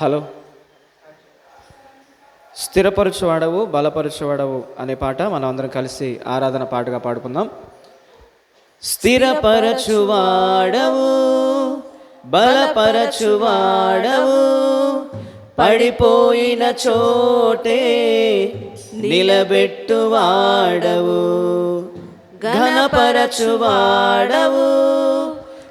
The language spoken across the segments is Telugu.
హలో. స్థిరపరచువాడవు బలపరచువాడవు అనే పాట మనం అందరం కలిసి ఆరాధన పాటగా పాడుకుందాం. స్థిరపరచువాడవు బలపరచువాడవు పడిపోయిన చోటే నిలబెట్టువాడవు. ఘనపరచువాడవు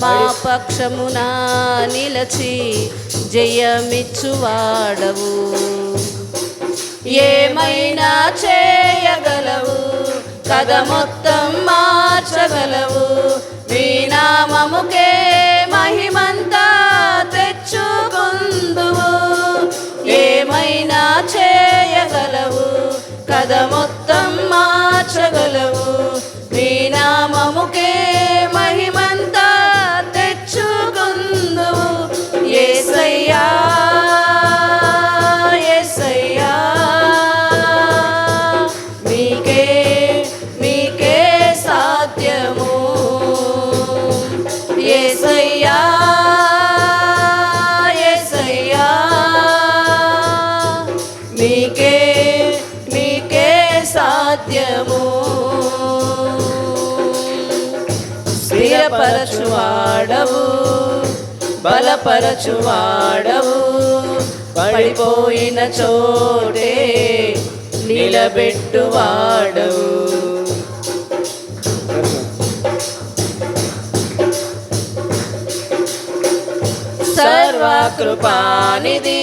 మా పక్షమున నిలచి జయమిచ్చువాడవు. ఏమైనా చేయగలవు? కథ మొత్తం మార్చగలవు. మీ నామముకే మహిమంతా తెచ్చుకుందువు. ఏమైనా చేయగలవు? కథ మొత్తం మార్చగలవు. మీకే మీకే సాధ్యము. స్థిరపరచువాడవు బలపరచువాడవు. పడిపోయిన చోటే నిలబెట్టువాడవు. సర్వకృపానిది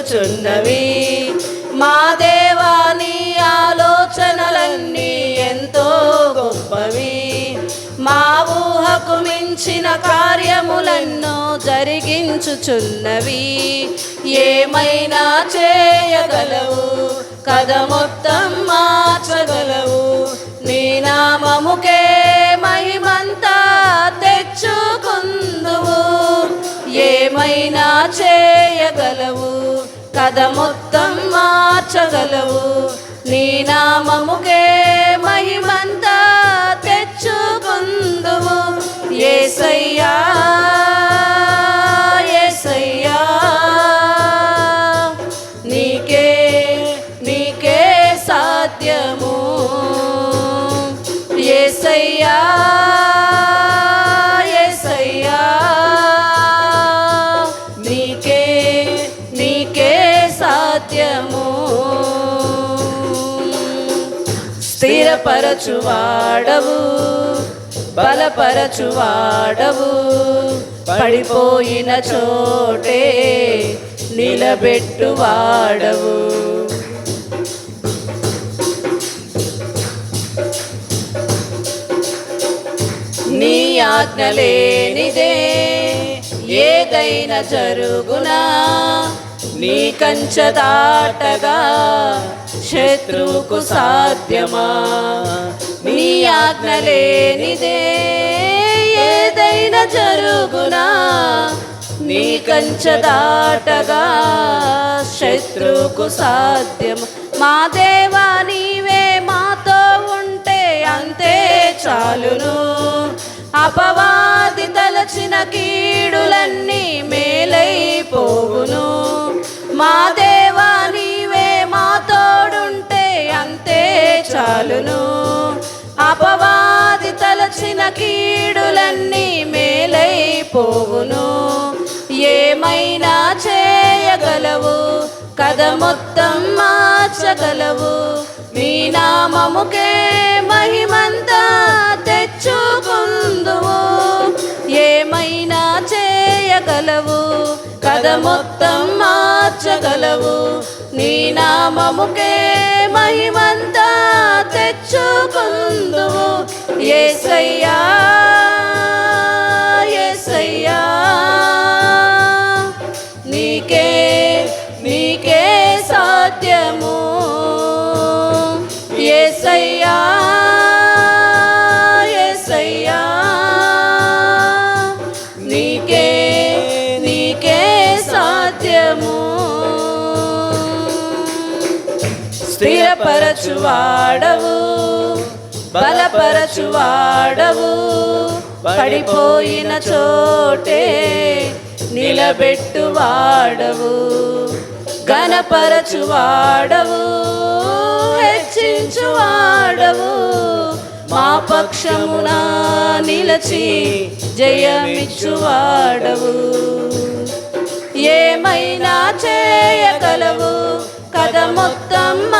చేయుచున్నవి మా దేవాని ఆలోచనలన్నీ ఎంతో గొప్పవి. మా ఊహకు మించిన కార్యములన్నో జరిగించుచున్నవి. ఏమైనా చేయగలవు? కథ మొత్తం మార్చగలవు. నీ నామముకే ఏమైనా చేయగలవు? కథ మొత్తం మార్చగలవు. నీ నామముకే మహిమంతా తెచ్చుకుందువు ఏసయ్యా ఏసయ్యా నీకే సత్యము. స్థిరపరచువాడవు బలపరచువాడవు. పడిపోయిన చోటే నిలబెట్టువాడవు. నీ ఆజ్ఞ లేనిదే ఏదైనా జరుగునా? నీ కంచ దాటగా శత్రువుకు సాధ్యమా? నీ ఆజ్ఞ లేనిదే ఏదైనా జరుగునా? నీ కంచదాటగా శత్రువుకు సాధ్యం మా దేవా నీవే మాతో ఉంటే అంతే చాలును. అపవా కీడులన్నీ మేలైపోవును. ఏమైనా చేయగలవు? కథ మొత్తం మార్చగలవు. మీ నామముకే మహిమంతా తెచ్చుకుందువు. ఏమైనా చేయగలవు? కథ మొత్తం మార్చగలవు. నీ నామముకే మహిమ స్థిరపరచువాడవు బలపరచువాడవు. పడిపోయిన చోటే నిలబెట్టువాడవు. గణపరచువాడవు హెచ్చించువాడవు. మా పక్షమున నిలచి జయమిచ్చువాడవు. ఏమైనా చేయగలవు? కథ మొత్తం